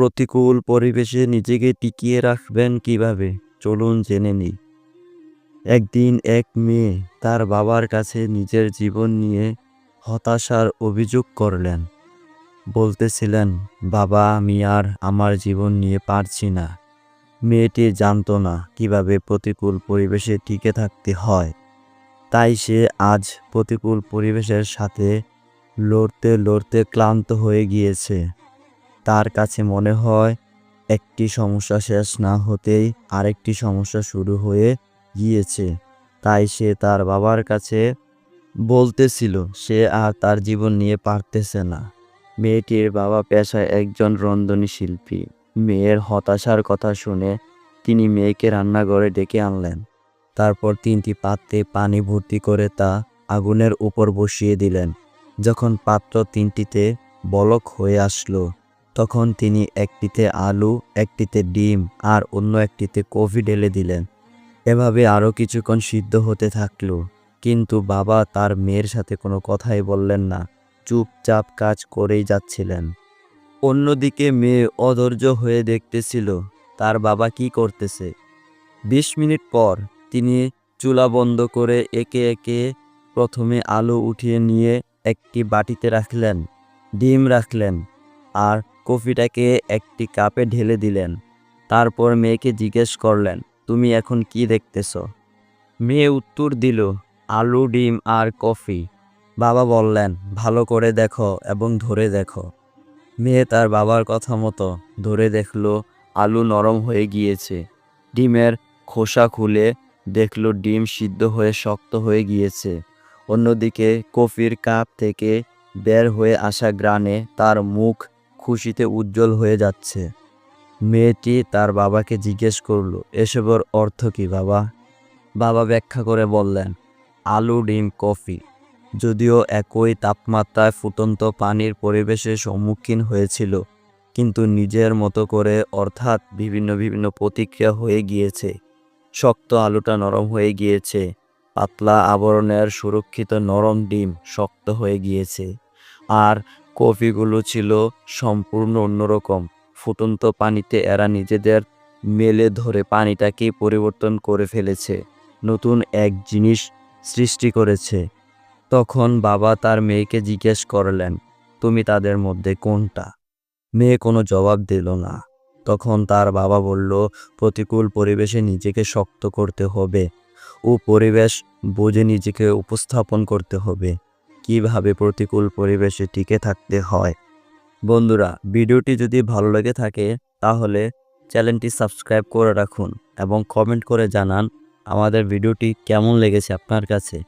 প্রতিকূল পরিবেশে নিজেকে টিকিয়ে রাখবেন কীভাবে? চলুন জেনে নিই। একদিন এক মেয়ে তার বাবার কাছে নিজের জীবন নিয়ে হতাশার অভিযোগ করলেন। বলতেছিলেন, বাবা, আমি আর আমার জীবন নিয়ে পারছি না। মেয়েটি জানতো না কীভাবে প্রতিকূল পরিবেশে টিকে থাকতে হয়। তাই সে আজ প্রতিকূল পরিবেশের সাথে লড়তে লড়তে ক্লান্ত হয়ে গিয়েছে। তার কাছে মনে হয় একটি সমস্যা শেষ না হতেই আরেকটি সমস্যা শুরু হয়ে গিয়েছে। তাই সে তার বাবার কাছে বলতেছিল, সে আর তার জীবন নিয়ে পারতেছে না। মেয়েটির বাবা পেশায় একজন রন্ধনী শিল্পী। মেয়ের হতাশার কথা শুনে তিনি মেয়েকে রান্নাঘরে ডেকে আনলেন। তারপর তিনটি পাত্রে পানি ভর্তি করে তা আগুনের উপর বসিয়ে দিলেন। যখন পাত্র তিনটিতে বলক হয়ে আসলো তখন তিনি একটিতে আলু, একটিতে ডিম আর অন্য একটিতে কফি ঢেলে দিলেন। এভাবে আরও কিছুক্ষণ সিদ্ধ হতে থাকল। কিন্তু বাবা তার মেয়ের সাথে কোনো কথাই বললেন না। চুপচাপ কাজ করেই যাচ্ছিলেন। অন্যদিকে মেয়ে অধৈর্য হয়ে দেখতেছিল, তার বাবা কি করতেছে? বিশ মিনিট পর তিনি চুলা বন্ধ করে একে একে প্রথমে আলু উঠিয়ে নিয়ে একটি বাটিতে রাখলেন, ডিম রাখলেন আর কফিটাকে একটি কাপে ঢেলে দিলেন। তারপর মেয়েকে জিজ্ঞেস করলেন, তুমি এখন কি দেখতেছ? মেয়ে উত্তর দিল, আলু, ডিম আর কফি। বাবা বললেন, ভালো করে দেখো এবং ধরে দেখো। মেয়ে তার বাবার কথা মতো ধরে দেখল, আলু নরম হয়ে গিয়েছে। ডিমের খোসা খুলে দেখল, ডিম সিদ্ধ হয়ে শক্ত হয়ে গিয়েছে। অন্যদিকে কফির কাপ থেকে বের হয়ে আসা গ্রানে তার মুখ খুশিতে উজ্জ্বল হয়ে যাচ্ছে। মেয়েটি তার বাবাকে জিজ্ঞেস করল, এসবের অর্থ কি বাবা? বাবা ব্যাখ্যা করে বললেন, আলু, ডিম, কফি। যদিও একই তাপমাত্রায় ফুটন্ত পানির পরিবেশের সম্মুখীন হয়েছিল, কিন্তু নিজের মতো করে অর্থাৎ বিভিন্ন বিভিন্ন প্রতিক্রিয়া হয়ে গিয়েছে। শক্ত আলুটা নরম হয়ে গিয়েছে, পাতলা আবরণের সুরক্ষিত নরম ডিম শক্ত হয়ে গিয়েছে, আর কফিগুলো ছিল সম্পূর্ণ অন্যরকম। ফুটন্ত পানিতে এরা নিজেদের মেলে ধরে পানিটাকে পরিবর্তন করে ফেলেছে, নতুন এক জিনিস সৃষ্টি করেছে। তখন বাবা তার মেয়েকে জিজ্ঞেস করলেন, তুমি তাদের মধ্যে কোনটা? মেয়ে কোনো জবাব দিল না। তখন তার বাবা বলল, প্রতিকূল পরিবেশে নিজেকে শক্ত করতে হবে ও পরিবেশ বুঝে নিজেকে উপস্থাপন করতে হবে। কীভাবে প্রতিকূল পরিবেশে টিকে থাকতে হয়। বন্ধুরা, ভিডিওটি যদি ভালো লেগে থাকে, তাহলে চ্যানেলটি সাবস্ক্রাইব করে রাখুন এবং কমেন্ট করে জানান আমাদের ভিডিওটি কেমন লেগেছে আপনার কাছে।